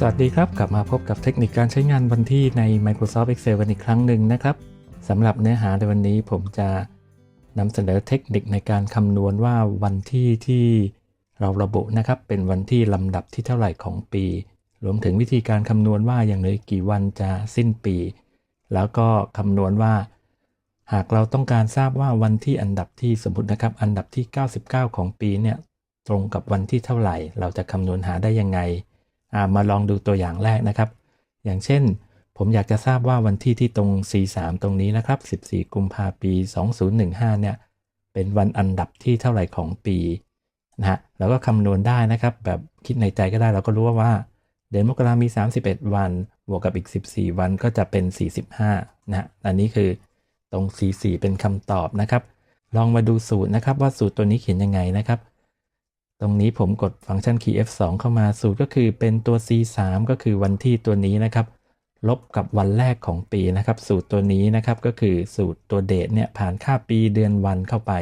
สวัสดีครับ กลับมาพบกับเทคนิคการใช้งานวันที่ใน Microsoft Excel กันอีกครั้งหนึ่งนะครับสำหรับเนื้อหาในวันนี้ผมจะนำเสนอเทคนิคในการคำนวณว่าวันที่ที่เราระบุนะครับ เป็นวันที่ลำดับที่เท่าไหร่ของปี รวมถึงวิธีการคำนวณว่าอย่างเหลยกี่วันจะสิ้นปี แล้วก็คำนวณว่า หากเราต้องการทราบว่าวันที่อันดับที่สมมตินะครับ อันดับที่ 99 ของปีเนี่ยตรงกับวันที่เท่าไหร่ เราจะคำนวณหาได้ยังไง มาลองดูตัวอย่างแรกนะครับ อย่างเช่น ผมอยากจะทราบว่าวันที่ที่ตรง C3 ตรงนี้นะครับ 14 กุมภาปี 2015 เนี่ย เป็นวันอันดับที่เท่าไหร่ของปีนะฮะเราก็คำนวณได้นะครับ แบบคิดในใจก็ได้เราก็รู้ว่าว่า เดือนมกรามี 31 วัน บวกกับอีก 14 วันก็จะเป็น 45 นะฮะอันนี้คือตรง C4 เป็นคำตอบนะครับ ลองมาดูสูตรนะครับว่าสูตรตัวนี้เขียนยังไงนะครับ ตรงนี้ผมกดฟังก์ชัน key f2 เข้ามาสูตรก็คือเป็นตัว c3 ก็คือวันที่ตัวนี้นะครับ ลบกับวันแรกของปีนะครับ สูตรตัวนี้นะครับก็คือสูตรตัวเดทเนี่ยผ่านค่าปีเดือนวันเข้าไป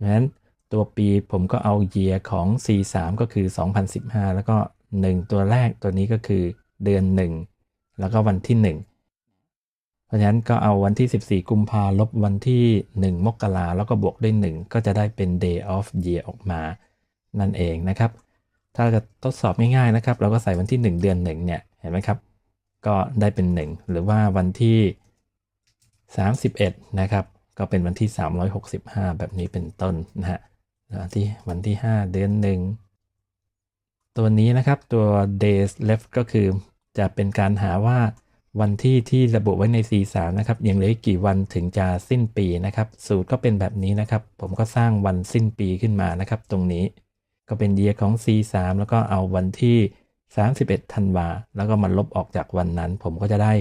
ดังนั้นตัวปีผมก็เอา year ของ c3 ก็คือ 2015 แล้วก็ 1 ตัวแรกตัวนี้ก็คือเดือน 1 แล้วก็วันที่ 1 เพราะฉะนั้นก็เอาวันที่ 14 กุมภาลบวันที่ 1 มกราแล้วก็บวกด้วย 1 ก็จะได้เป็น day of year ออกมา นั่นเองนะครับ ถ้าจะทดสอบง่ายๆนะครับ เราก็ใส่วันที่ 1 เดือน1เนี่ยเห็นไหมครับ ก็ได้เป็น 1 หรือว่าวันที่ 31 นะครับ ก็เป็นวันที่ 365 แบบนี้เป็นต้นนะฮะแล้วที่วันที่ 5 เดือน 1 ตัวนี้นะครับตัว days left ก็คือจะเป็นการหาว่าวันที่ที่ระบุไว้ใน C3 นะครับยังเหลือกี่วันถึงจะสิ้นปีนะครับ สูตรก็เป็นแบบนี้นะครับ ผมก็สร้างวันสิ้นปีขึ้นมานะครับ ตรงนี้ ก็เป็น year ของ C3 แล้วก็เอาวันที่ 31ธันวาแล้วก็มาลบออกจากวันนั้น ผมก็จะได้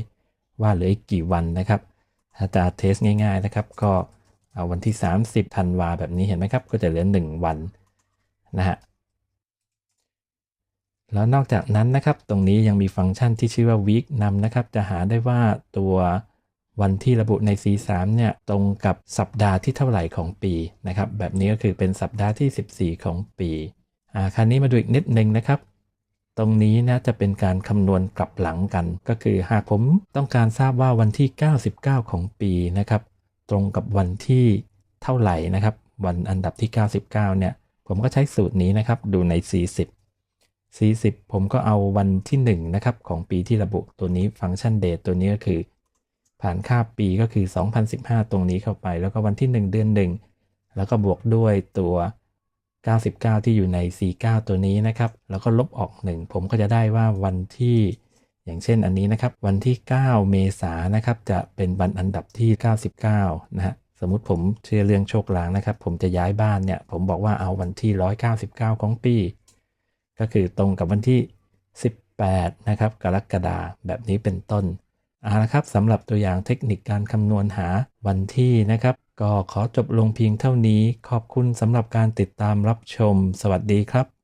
ว่าเหลืออีกกี่วันนะครับ ถ้าจะเทสง่ายๆนะครับ ก็เอาวันที่ 30ธันวาแบบนี้เห็นไหมครับ ก็จะเหลือ 1 วันนะฮะแล้วนอกจากนั้นนะครับ ตรงนี้ยังมีฟังก์ชันที่ชื่อว่า week นำนะครับ จะหาได้ว่าตัววันที่ระบุใน C3 เนี่ยตรงกับสัปดาห์ที่เท่าไหร่ของปีนะครับ แบบนี้ก็คือเป็นสัปดาห์ที่ 14 ของปี คราวนี้มาดูอีกนิดนึงนะครับ ตรงนี้นะจะเป็นการคำนวณกลับหลังกัน ก็คือหากผมต้องการทราบว่าวันที่ 99 ของปีนะครับ ตรงกับวันที่เท่าไหร่นะครับ วันอันดับที่ 99 เนี่ย ผมก็ใช้สูตรนี้นะครับ ดูใน 40 40 ผมก็เอาวันที่1นะครับของปีที่ระบุตัวนี้ฟังก์ชัน date ตัวนี้ก็คือ ผ่านค่าปีก็คือ 2015 ตรงนี้เข้าไป แล้วก็วันที่ 1 เดือน 1 แล้วก็บวกด้วยตัว 99 ที่อยู่ใน49ตัวนี้นะครับ แล้วก็ลบออก 1 ผมก็จะได้ว่าวันที่ อย่างเช่นอันนี้นะครับ วันที่ 9 เมษานะครับ จะเป็นวันอันดับที่ 99 นะฮะ สมมติผมเชื่อเรื่องโชคลางนะครับ ผมจะย้ายบ้านเนี่ย ผมบอกว่าเอาวันที่ 199 ของปี ก็คือตรงกับวันที่ 18 นะครับ กรกฎาแบบนี้เป็นต้น เอาละครับสำหรับตัวอย่างเทคนิคการคำนวณหาวันที่นะครับ ก็ขอจบลงเพียงเท่านี้ ขอบคุณสำหรับการติดตามรับชม สวัสดีครับ